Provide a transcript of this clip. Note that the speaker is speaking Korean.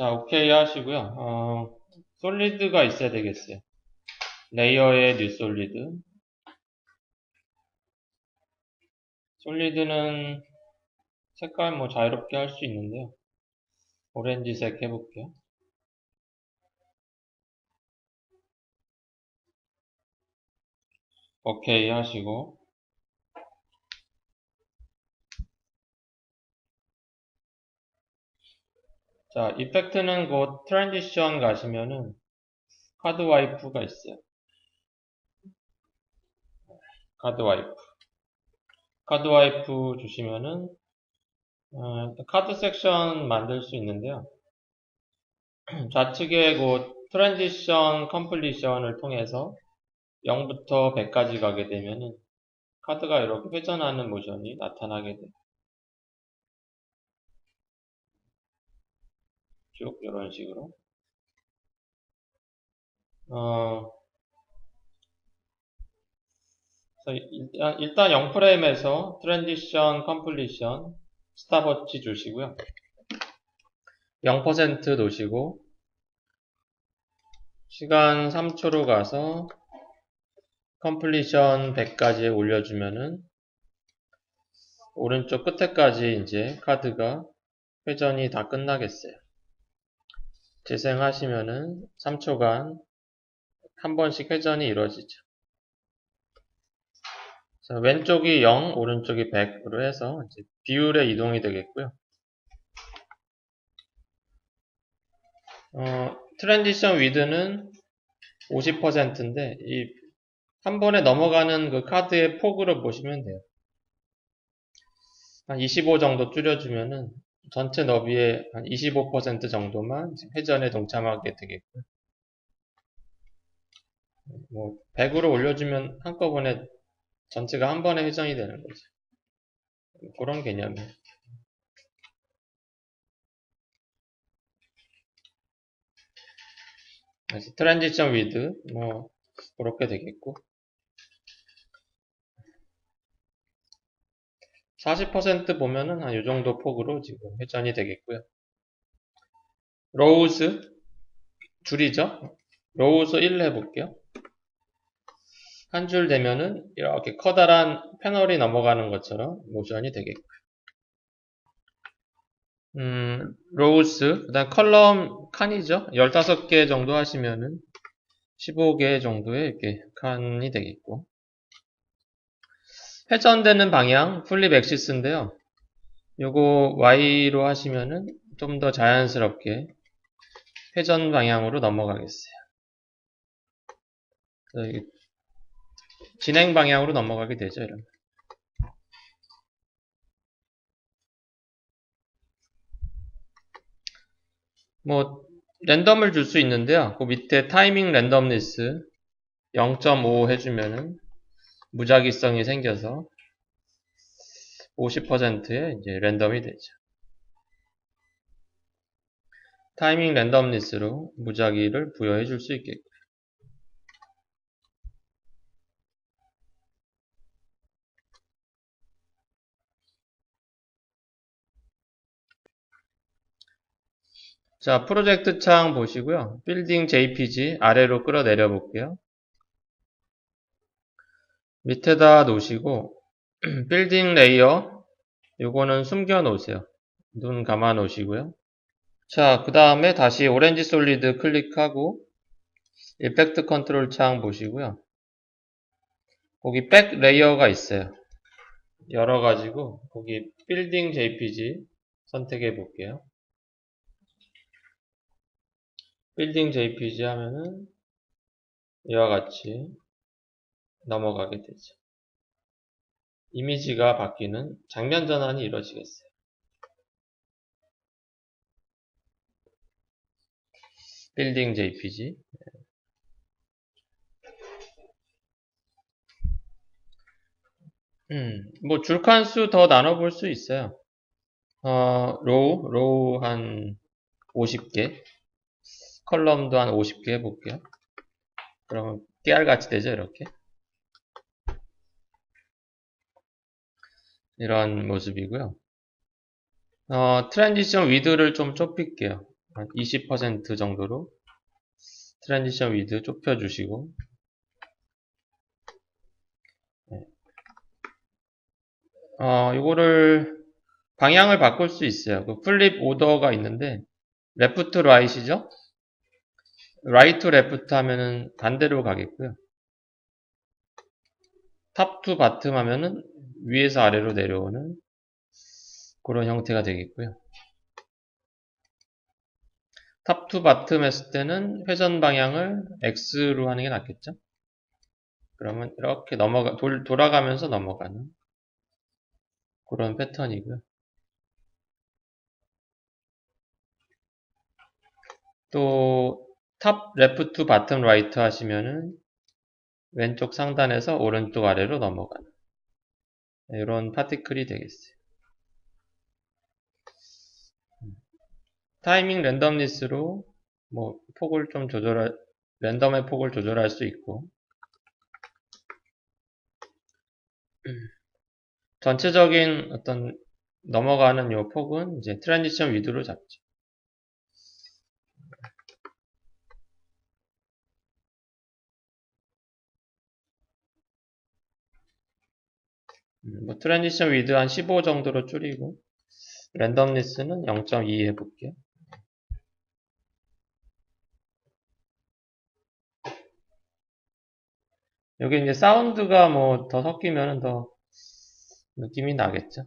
자, 오케이 하시고요. 어, 솔리드가 있어야 되겠어요. 레이어의 뉴 솔리드. 솔리드는 색깔 뭐 자유롭게 할 수 있는데요. 오렌지색 해볼게요. 오케이 하시고 자, 이펙트는 곧 트랜지션 가시면은 카드 와이프가 있어요. 카드 와이프. 카드 와이프 주시면은 어, 카드 섹션 만들 수 있는데요. 좌측에 곧 트랜지션 컴플리션을 통해서 0부터 100까지 가게 되면은 카드가 이렇게 회전하는 모션이 나타나게 돼요. 쭉 이런 식으로 어, 일단, 일단 0프레임에서 트랜지션 컴플리션 스탑워치 주시고요 0% 놓으시고 시간 3초로 가서 컴플리션 100까지 올려주면은 오른쪽 끝에까지 이제 카드가 회전이 다 끝나겠어요. 재생하시면은 3초간 한 번씩 회전이 이루어지죠. 자, 왼쪽이 0, 오른쪽이 100으로 해서 비율의 이동이 되겠고요. 어, 트랜지션 위드는 50%인데 이 한 번에 넘어가는 그 카드의 폭으로 보시면 돼요. 한 25 정도 줄여주면은 전체 너비의 한 25% 정도만 회전에 동참하게 되겠고요. 뭐 100으로 올려주면 한꺼번에 전체가 한 번에 회전이 되는 거죠. 그런 개념이에요. 그래서 트랜지션 위드 뭐 그렇게 되겠고 40% 보면은 한이 정도 폭으로 지금 회전이 되겠고요. 로우즈 줄이죠. 로우즈 1 해볼게요. 한 줄 되면은 이렇게 커다란 패널이 넘어가는 것처럼 모션이 되겠고요. 음, 로우스, 그 다음 컬럼 칸이죠. 15개 정도 하시면은 15개 정도의 이렇게 칸이 되겠고. 회전되는 방향, 플립 엑시스인데요. 요거 Y로 하시면은 좀 더 자연스럽게 회전 방향으로 넘어가겠어요. 진행 방향으로 넘어가게 되죠, 이러면. 뭐 랜덤을 줄 수 있는데요. 그 밑에 타이밍 랜덤리스 0.5 해주면은 무작위성이 생겨서 50%의 이제 랜덤이 되죠. 타이밍 랜덤리스로 무작위를 부여해 줄 수 있겠고 자, 프로젝트 창 보시고요. 빌딩 JPG 아래로 끌어내려 볼게요. 밑에다 놓으시고 빌딩 레이어 요거는 숨겨 놓으세요. 눈 감아 놓으시고요. 자, 그 다음에 다시 오렌지 솔리드 클릭하고 이펙트 컨트롤 창 보시고요. 거기 백 레이어가 있어요. 열어가지고 거기 빌딩 JPG 선택해 볼게요. 빌딩 JPG 하면은 이와 같이 넘어가게 되죠. 이미지가 바뀌는 장면 전환이 이루어지겠어요. 빌딩 JPG 음, 뭐 줄칸 수 더 나눠볼 수 있어요. 어, 로우, 로우 한 50개 컬럼도 한 50개 해볼게요. 그러면 깨알같이 되죠, 이렇게. 이런 모습이고요. 어, 트랜지션 위드를 좀 좁힐게요. 한20% 정도로 트랜지션 위드 좁혀주시고 네. 어, 이거를 방향을 바꿀 수 있어요. 그 플립 오더가 있는데 레프트 라이트죠? 라이트 레프트 하면은 반대로 가겠고요. 탑 투 바텀 하면은 위에서 아래로 내려오는 그런 형태가 되겠고요. 탑 투 바텀 했을 때는 회전 방향을 X로 하는 게 낫겠죠? 그러면 이렇게 넘어가, 돌, 돌아가면서 넘어가는 그런 패턴이고요. 또, 탑 레프트 바텀 라이트 하시면은 왼쪽 상단에서 오른쪽 아래로 넘어가는 이런 파티클이 되겠어요. 타이밍 랜덤리스로 뭐 폭을 좀 조절할 랜덤의 폭을 조절할 수 있고 전체적인 어떤 넘어가는 요 폭은 이제 트랜지션 위드로 잡죠. 뭐 트랜지션 위드 한 15 정도로 줄이고 랜덤리스는 0.2 해볼게요. 여기 이제 사운드가 뭐 더 섞이면 더 느낌이 나겠죠.